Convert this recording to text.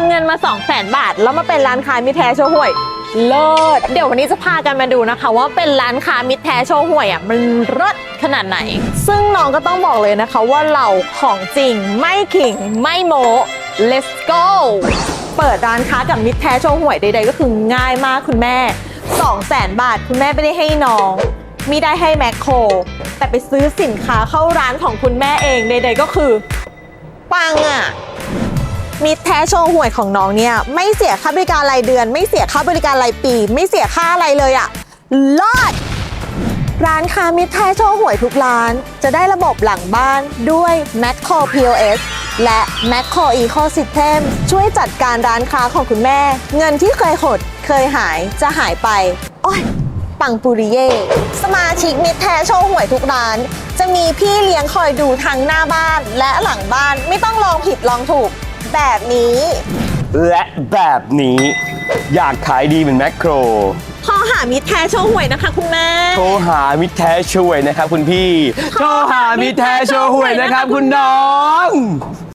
ำเงินมา 2 0 0แสนบาท แล้วมาเป็นร้านค้ามิตรแท้โชว์หวยเลิศเดี๋ยววันนี้จะพากันมาดูนะคะ ว่าเป็นร้านค้ามิตรแท้โชว์หวยอะมันเลิศขนาดไหน ซึ่งน้องก็ต้องบอกเลยนะคะว่าเราของจริงไม่ขิงไม่โม let's go เปิดร้านค้ากับมิตรแท้โชว์หวยใดๆก็คือง่ายมากคุณแม่ 2 0 0แสนบาทคุณแม่ไม่ได้ให้น้องมีได้ให้แมคโคร แต่ไปซื้อสินค้าเข้าร้านของคุณแม่เองใดๆก็คือปังอะ มิตรแท้โชว์หวยของน้องเนี่ย ไม่เสียค่าบริการรายเดือน ไม่เสียค่าบริการรายปี ไม่เสียค่าอะไรเลยอะลอด ร้านค้ามิตรแท้โชว์หวยทุกร้าน จะได้ระบบหลังบ้านด้วย m a c c o POS และ m a c c o Ecosystem ช่วยจัดการร้านค้าของคุณแม่ เงินที่เคยหดเคยหายจะหายไป โอ้ยปังปุริเย่สมาชิกมิตรแท้โชว์หวยทุกร้าน จะมีพี่เลี้ยงคอยดูทั้งหน้าบ้านและหลังบ้านไม่ต้องลองผิดลองถูก แบบนี้ และแบบนี้ อยากขายดีเหมือนแมคโคร พอหามิตรแท้โชว์หวยนะคะคุณแม่ โทรหามิตรแท้ช่วยนะครับคุณพี่ โทรหามิตรแท้ช่วยนะครับคุณน้อง